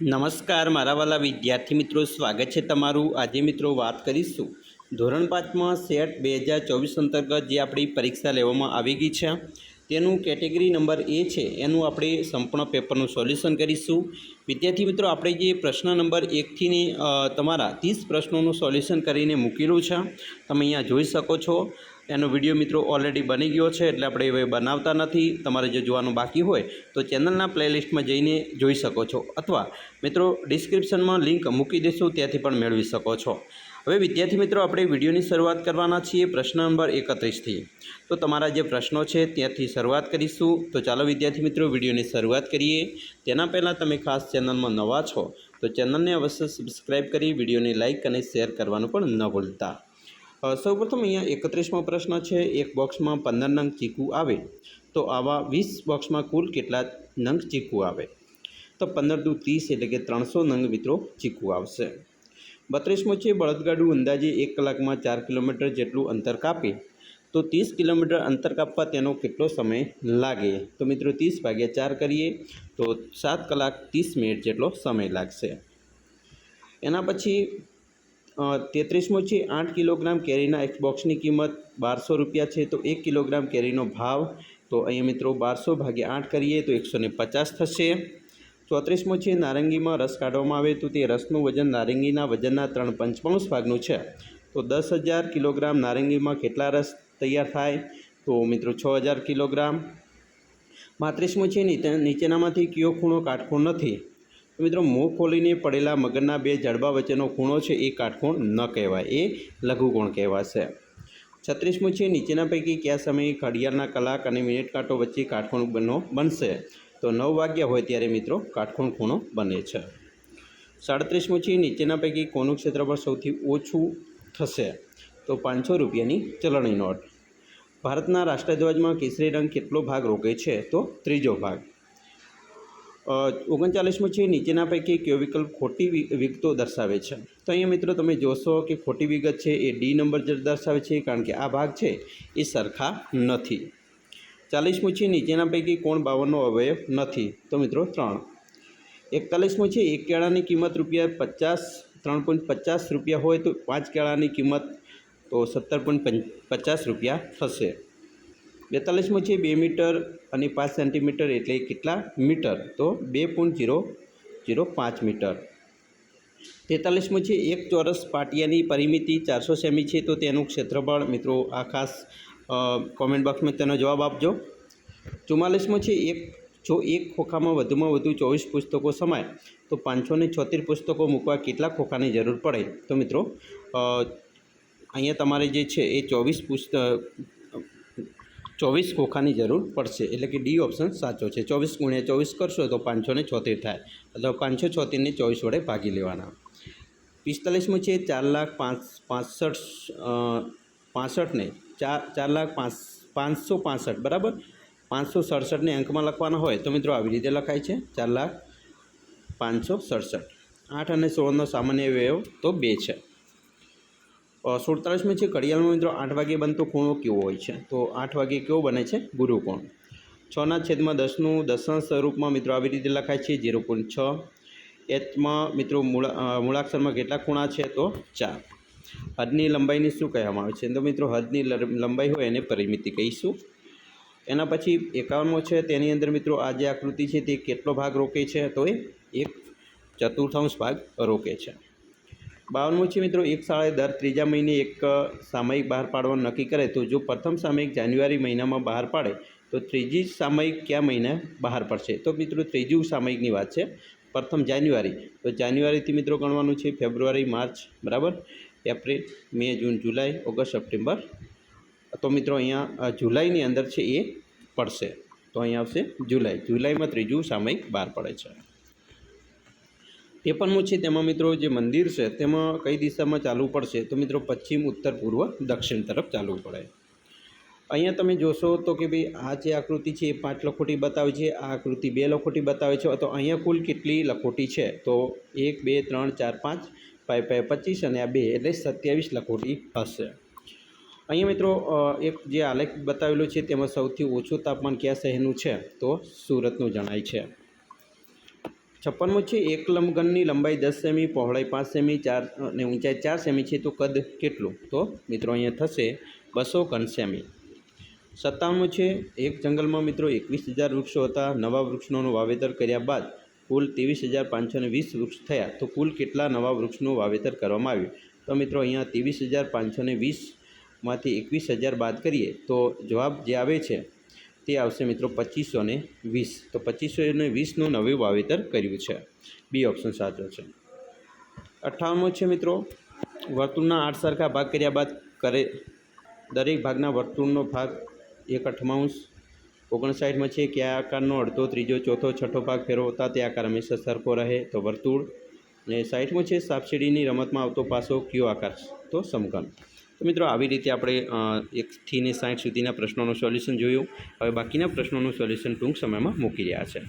નમસ્કાર, મારા વાલા વિદ્યાર્થી મિત્રો, સ્વાગત છે તમારું. આજે મિત્રો વાત કરીશું ધોરણ પાંચમાં સેટ બે હજાર ચોવીસ અંતર્ગત જે આપણી પરીક્ષા લેવામાં આવી ગઈ છે. તેનું કેટેગરી નંબર એ છે. એનું આપણે સંપૂર્ણ પેપરનું સોલ્યુશન કરીશું. વિદ્યાર્થી મિત્રો, આપણે જે પ્રશ્ન નંબર એકથી તમારા ત્રીસ પ્રશ્નોનું સોલ્યુશન કરીને મૂકેલું છે. તમે અહીંયા જોઈ શકો છો. એનો વીડિયો મિત્રો ઓલરેડી બની ગયો છે એટલે આપણે હવે બનાવતા નથી. તમારે જો જોવાનું બાકી હોય તો ચેનલના પ્લેલિસ્ટમાં જઈને જોઈ શકો છો. અથવા મિત્રો ડિસ્ક્રિપ્શનમાં લિંક મૂકી દઈશું, ત્યાંથી પણ મેળવી શકો છો. હવે વિદ્યાર્થી મિત્રો, આપણે વિડીયોની શરૂઆત કરવાના છીએ. પ્રશ્ન નંબર એકત્રીસથી તો તમારા જે પ્રશ્નો છે ત્યાંથી શરૂઆત કરીશું. તો ચાલો વિદ્યાર્થી મિત્રો, વિડીયોની શરૂઆત કરીએ. તેના પહેલાં તમે ખાસ ચેનલમાં નવા છો, તો ચેનલને અવશ્ય સબસ્ક્રાઈબ કરી વિડીયોને લાઇક અને શેર કરવાનું પણ ન ભૂલતા. સૌપ્રથમ અહીંયા એકત્રીસમો પ્રશ્ન છે, એક બોક્સમાં પંદર નંગ ચીકુ આવે. તો આવા વીસ બોક્સમાં કુલ કેટલા નંગ ચીકુ આવે? તો પંદર દુ ત્રીસ એટલે કે ત્રણસો નંગ મિત્રો ચીકુ આવશે. બત્રીસમો છે, બળદગાડું અંદાજે એક કલાકમાં ચાર કિલોમીટર જેટલું અંતર કાપે. તો ત્રીસ કિલોમીટર અંતર કાપવા તેનો કેટલો સમય લાગે? તો મિત્રો ત્રીસ ભાગ્યા ચાર કરીએ, તો સાત કલાક ત્રીસ મિનિટ જેટલો સમય લાગશે. એના પછી તેત્રીસમો છે, આઠ કિલોગ્રામ કેરીના એક બોક્સની કિંમત બારસો રૂપિયા છે, તો એક કિલોગ્રામ કેરીનો ભાવ, તો અહીંયા મિત્રો બારસો ભાગ્યા આઠ કરીએ તો એકસો પચાસ થશે. ચોત્રીસમો છે, નારંગીમાં રસ કાઢવામાં આવે તો તે રસનું વજન નારંગીના વજનના ત્રણ પંચમાંશ ભાગનું છે. તો દસ હજાર કિલોગ્રામ નારંગીમાં કેટલા રસ તૈયાર થાય? તો મિત્રો છ હજાર કિલોગ્રામ. પાંત્રીસમો છે નીચેનામાંથી કયો ખૂણો કાટખૂણ નથી? મિત્રો મોં ખોલીને પડેલા મગરના બે જડબા વચ્ચેનો ખૂણો છે એ કાટખૂણ ન કહેવાય, એ લઘુકોણ કહેવાશે. છત્રીસમું છે, નીચેના પૈકી કયા સમયે ઘડિયાળના કલાક અને મિનિટ કાંટો વચ્ચે કાટખૂણ બનો, બનશે? તો નવ વાગ્યા હોય ત્યારે મિત્રો કાટખૂણ ખૂણો બને છે. સાડત્રીસમું છે, નીચેના પૈકી કોનું ક્ષેત્રફળ સૌથી ઓછું થશે? તો પાંચસો રૂપિયાની ચલણી નોટ. ભારતના રાષ્ટ્રધ્વજમાં કેસરી રંગ કેટલો ભાગ રોકે છે? તો ત્રીજો ભાગ. ઓગણચાલીસમું છે, નીચેના પૈકી કયો વિકલ્પ ખોટી વિગતો દર્શાવે છે? તો અહીંયા મિત્રો તમે જોશો કે ખોટી વિગત છે, એ ડી નંબર જે દર્શાવે છે, કારણ કે આ ભાગ છે, એ સરખા નથી. ચાલીસમું છે, નીચેના પૈકી કોણ બાવનનો અવયવ નથી? તો મિત્રો ત્રણ. એકતાલીસમું છે, એક કેળાની કિંમત રૂપિયા પચાસ, ત્રણ પોઈન્ટ પચાસ રૂપિયા હોય તો પાંચ કેળાની કિંમત તો સત્તર પોઈન્ટ પચાસ રૂપિયા થશે. બેતાલીસમું છે, બે મીટર અને પાંચ સેન્ટીમીટર એટલે કેટલા મીટર? તો બે પોઈન્ટ જીરો જીરો પાંચ મીટર. તેતાલીસમાં છે, એક ચોરસ પાટિયાની પરિમિતિ ચારસો સેમી છે, તો તેનું ક્ષેત્રફળ મિત્રો આ ખાસ કોમેન્ટ બોક્સમાં તેનો જવાબ આપજો. ચુમ્માલીસમાં છે, એક, જો એક ખોખામાં વધુમાં વધુ ચોવીસ પુસ્તકો સમાય, તો પાંચસો ને છોતેર પુસ્તકો મૂકવા કેટલા ખોખાની જરૂર પડે? તો મિત્રો અહીંયા તમારે જે છે, એ ચોવીસ પુસ્તક ચોવીસ ખોખાની જરૂર પડશે. એટલે કે ડી ઓપ્શન સાચો છે. ચોવીસ ગુણ્યા ચોવીસ કરશો તો પાંચસો ને છોતેર થાય. અથવા પાંચસો છોતેરને ચોવીસ વડે ભાગી લેવાના. પિસ્તાલીસમું છે ચાર લાખ પાંચ, પાસઠ પાસઠને ચાર ચાર લાખ પાંચ, પાંચસો પાસઠ, બરાબર? પાંચસો સડસઠને અંકમાં લખવાના હોય તો મિત્રો આવી રીતે લખાય છે. ચાર લાખ પાંચસો સડસઠ. આઠ અને સોળનો સામાન્ય વ્યવ તો બે છે. સુડતાલીસમાં છે, ઘડિયાળનો મિત્રો આઠ વાગે બનતો ખૂણો કેવો હોય છે? તો આઠ વાગે કેવો બને છે? ગુરુકોણ છના છેદમાં દસનું દશાંશ સ્વરૂપમાં મિત્રો આવી રીતે લખાય છે, ઝીરો પોઈન્ટ છ. એચમાં મિત્રો મૂળા મૂળાક્ષરમાં કેટલા ખૂણા છે? તો ચાર. હદની લંબાઈને શું કહેવામાં આવે છે? તો મિત્રો હદની લંબાઈ હોય એને પરિમિતિ કહીશું. એના પછી એકાવનમો છે, તેની અંદર મિત્રો આ જે આકૃતિ છે તે કેટલો ભાગ રોકે છે? તો એ એક ચતુર્થાંશ ભાગ રોકે છે. બાવનમું છે મિત્રો, એક શાળાએ દર ત્રીજા મહિને એક સામયિક બહાર પાડવાનું નક્કી કરે. તો જો પ્રથમ સામયિક જાન્યુઆરી મહિનામાં બહાર પાડે, તો ત્રીજી સામયિક કયા મહિને બહાર પડશે? તો મિત્રો, ત્રીજું સામયિકની વાત છે, પ્રથમ જાન્યુઆરી. તો જાન્યુઆરીથી મિત્રો ગણવાનું છે ફેબ્રુઆરી, માર્ચ, બરાબર? એપ્રિલ, મે, જૂન, જુલાઈ, ઓગસ્ટ, સપ્ટેમ્બર. તો મિત્રો, અહીંયા જુલાઈની અંદર છે એ પડશે. તો અહીંયા આવશે જુલાઈ. જુલાઈમાં ત્રીજું સામયિક બહાર પડે છે. ત્રેપનમું છે તેમાં મિત્રો જે મંદિર છે તેમાં કઈ દિશામાં ચાલવું પડશે તો મિત્રો પશ્ચિમ, ઉત્તર, પૂર્વ, દક્ષિણ તરફ ચાલવું પડે. અહીંયા તમે જોશો તો કે ભાઈ આ જે આકૃતિ છે એ પાંચ લખોટી બતાવે છે, આ આકૃતિ બે લખોટી બતાવે છે તો અહીંયા કુલ કેટલી લખોટી છે? તો એક, બે, ત્રણ, ચાર, પાંચ પાંચ પાંચ, પચીસ અને આ બે એટલે સત્યાવીસ લખોટી હશે. અહીંયા મિત્રો એક જે આલેખ બતાવેલો છે તેમાં સૌથી ઓછું તાપમાન કયા શહેરનું છે? તો સુરતનું જણાય છે. છપ્પનમો છે, એક લંબગનની લંબાઈ દસ સેમી, પહોળાઈ પાંચ સેમી, ચાર, અને ઊંચાઈ ચાર સેમી છે, તો કદ કેટલું? તો મિત્રો અહીંયા થશે બસો ઘન સેમી. સત્તાવનમું છે, એક જંગલમાં મિત્રો એકવીસ હજાર વૃક્ષો હતા. નવા વૃક્ષોનું વાવેતર કર્યા બાદ કુલ ત્રેવીસ હજાર પાંચસો ને વીસ વૃક્ષ થયા. તો કુલ કેટલા નવા વૃક્ષનું વાવેતર કરવામાં આવ્યું? તો મિત્રો અહીંયા ત્રેવીસ હજાર પાંચસો વીસમાંથી એકવીસ હજાર બાદ કરીએ તો જવાબ જે આવે છે તે આવશે મિત્રો પચીસો ને વીસ. તો પચીસો ને વીસનું નવું વાવેતર કર્યું છે. બી ઓપ્શન સાચો છે. અઠ્ઠાવનમો છે મિત્રો. વર્તુળના આઠ સરખા ભાગ કર્યા બાદ કરે દરેક ભાગના વર્તુળનો ભાગ એક અઠમાંશ ઓગણસાઠમાં છે કે આ આકારનો અડધો, ત્રીજો, ચોથો, છઠ્ઠો ભાગ ફેરવતા તે આકાર હંમેશા સરખો રહે. તો વર્તુળ. અને સાઈઠમાં છે, સાપસીડીની રમતમાં આવતો પાસો કયો આકાર? તો સમઘન. તો મિત્રો, આવી રીતે આપણે એકથી ને સાઠ સુધીના પ્રશ્નોનું સોલ્યુશન જોયું. હવે બાકીના પ્રશ્નોનું સોલ્યુશન ટૂંક સમયમાં મૂકી રહ્યા છે.